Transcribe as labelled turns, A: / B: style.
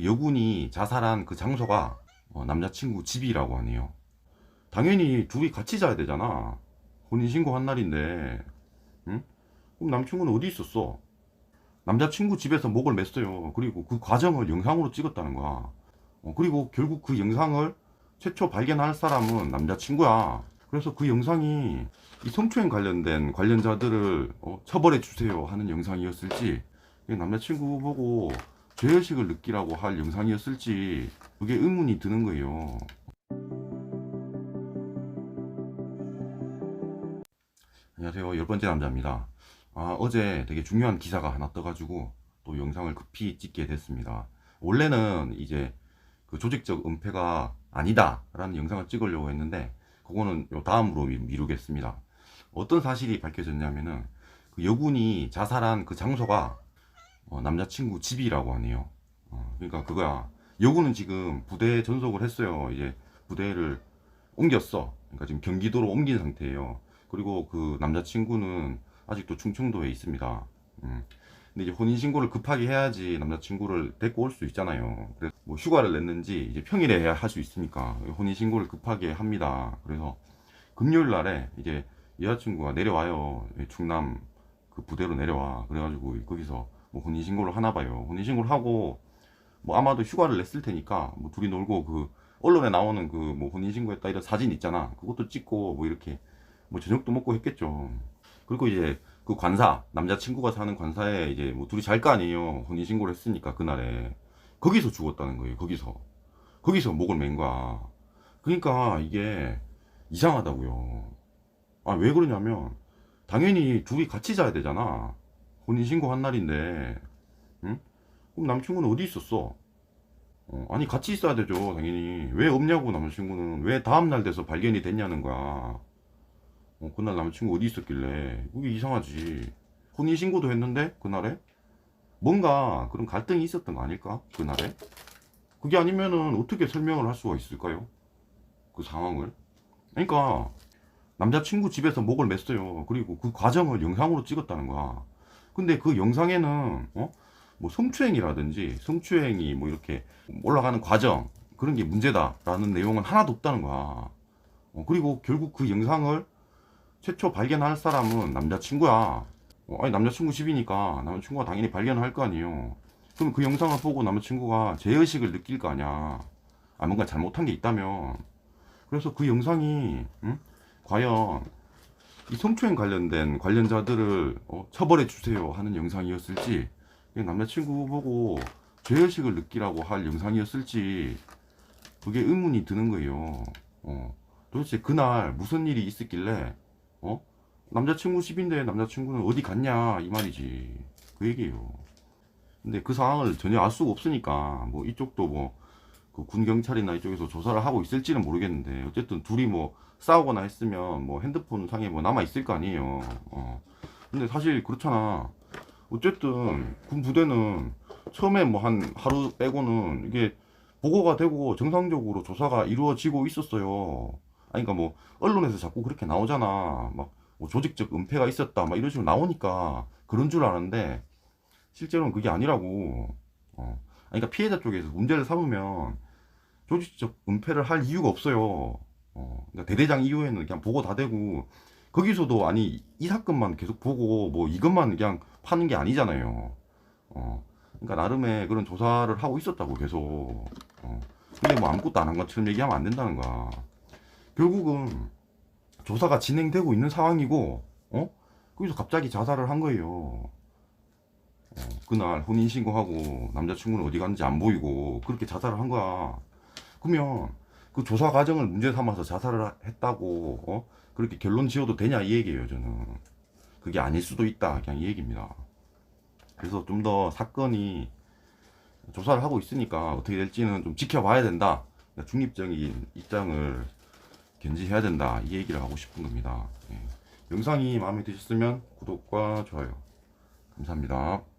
A: 그 여군이 자살한 그 장소가 어, 남자친구 집이라고 하네요. 당연히 둘이 같이 자야 되잖아. 혼인신고 한 날인데, 응? 그럼 남친구는 어디 있었어? 남자친구 집에서 목을 맸어요. 그리고 그 과정을 영상으로 찍었다는 거야. 어, 그리고 결국 그 영상을 최초 발견할 사람은 남자친구야. 그래서 그 영상이 이 성추행 관련된 관련자들을 어, 처벌해 주세요 하는 영상이었을지 남자친구 보고 죄의식을 느끼라고 할 영상이었을지 그게 의문이 드는 거예요. 안녕하세요. 열 번째 남자입니다. 아, 어제 되게 중요한 기사가 하나 떠가지고 또 영상을 급히 찍게 됐습니다. 원래는 이제 그 조직적 은폐가 아니다라는 영상을 찍으려고 했는데 그거는 요 다음으로 미- 미루겠습니다. 어떤 사실이 밝혀졌냐면은 그 여군이 자살한 그 장소가 어, 남자친구 집이라고 하네요. 어, 그러니까 그거야. 여군은 지금 부대에 전속을 했어요. 이제 부대를 옮겼어. 그러니까 지금 경기도로 옮긴 상태예요. 그리고 그 남자친구는 아직도 충청도에 있습니다. 음. 근데 이제 혼인신고를 급하게 해야지 남자친구를 데리고 올 수 있잖아요. 그래서 뭐 휴가를 냈는지 이제 평일에 해야 할 수 있으니까 혼인신고를 급하게 합니다. 그래서 금요일 날에 이제 여자친구가 내려와요. 충남 그 부대로 내려와. 그래가지고 거기서 뭐 혼인신고를 하나 봐요. 혼인신고를 하고 뭐 아마도 휴가를 냈을 테니까 뭐 둘이 놀고 그 언론에 나오는 그 뭐 혼인신고했다 이런 사진 있잖아. 그것도 찍고 뭐 이렇게 뭐 저녁도 먹고 했겠죠. 그리고 이제 그 관사 남자친구가 사는 관사에 이제 뭐 둘이 잘 거 아니에요. 혼인신고를 했으니까 그날에 거기서 죽었다는 거예요. 거기서 거기서 목을 맨 거야. 그러니까 이게 이상하다고요. 아 왜 그러냐면 당연히 둘이 같이 자야 되잖아. 혼인 신고 한 날인데, 응? 그럼 남친구는 어디 있었어? 어, 아니 같이 있어야 되죠 당연히. 왜 없냐고 남자친구는. 왜 다음 날 돼서 발견이 됐냐는 거야. 어, 그날 남자친구 어디 있었길래? 그게 이상하지. 혼인 신고도 했는데 그날에? 뭔가 그런 갈등이 있었던 거 아닐까? 그날에? 그게 아니면은 어떻게 설명을 할 수가 있을까요? 그 상황을? 그러니까 남자친구 집에서 목을 맸어요. 그리고 그 과정을 영상으로 찍었다는 거야 근데 그 영상에는 어? 뭐 성추행이라든지 성추행이 뭐 이렇게 올라가는 과정 그런 게 문제다라는 내용은 하나도 없다는 거야. 어, 그리고 결국 그 영상을 최초 발견할 사람은 남자친구야. 어, 아니 남자친구 집이니까 남자친구가 당연히 발견할 거 아니에요. 그럼 그 영상을 보고 남자친구가 죄의식을 느낄 거 아니야. 아 뭔가 잘못한 게 있다면. 그래서 그 영상이 응? 과연 이 성추행 관련된 관련자들을 어, 처벌해 주세요 하는 영상이었을지 남자친구 보고 죄의식을 느끼라고 할 영상이었을지 그게 의문이 드는 거예요. 어, 도대체 그날 무슨 일이 있었길래 어? 남자친구 집인데 남자친구는 어디 갔냐 이 말이지 그 얘기예요. 근데 그 상황을 전혀 알 수가 없으니까 뭐 이쪽도 뭐 그 군 경찰이나 이쪽에서 조사를 하고 있을지는 모르겠는데 어쨌든 둘이 뭐 싸우거나 했으면 뭐 핸드폰 상에 뭐 남아 있을 거 아니에요. 어. 근데 사실 그렇잖아. 어쨌든 군 부대는 처음에 뭐 한 하루 빼고는 이게 보고가 되고 정상적으로 조사가 이루어지고 있었어요. 아니 그러니까 뭐 언론에서 자꾸 그렇게 나오잖아. 막 뭐 조직적 은폐가 있었다 막 이런 식으로 나오니까 그런 줄 아는데 실제로는 그게 아니라고. 어. 그러니까 피해자 쪽에서 문제를 삼으면 조직적 은폐를 할 이유가 없어요. 어. 그러니까 대대장 이후에는 그냥 보고 다 되고 거기서도 아니 이 사건만 계속 보고 뭐 이것만 그냥 파는 게 아니잖아요. 어. 그러니까 나름의 그런 조사를 하고 있었다고 계속. 어. 근데 뭐 아무것도 안 한 것처럼 얘기하면 안 된다는 거야. 결국은 조사가 진행되고 있는 상황이고, 어? 거기서 갑자기 자살을 한 거예요. 어, 그날 혼인신고하고 남자친구는 어디 갔는지 안 보이고 그렇게 자살을 한 거야. 그러면 그 조사 과정을 문제 삼아서 자살을 했다고 어? 그렇게 결론 지어도 되냐 이 얘기예요 저는. 그게 아닐 수도 있다 그냥 이 얘기입니다. 그래서 좀 더 사건이 조사를 하고 있으니까 어떻게 될지는 좀 지켜봐야 된다. 그러니까 중립적인 입장을 견지해야 된다. 이 얘기를 하고 싶은 겁니다. 예. 영상이 마음에 드셨으면 구독과 좋아요. 감사합니다.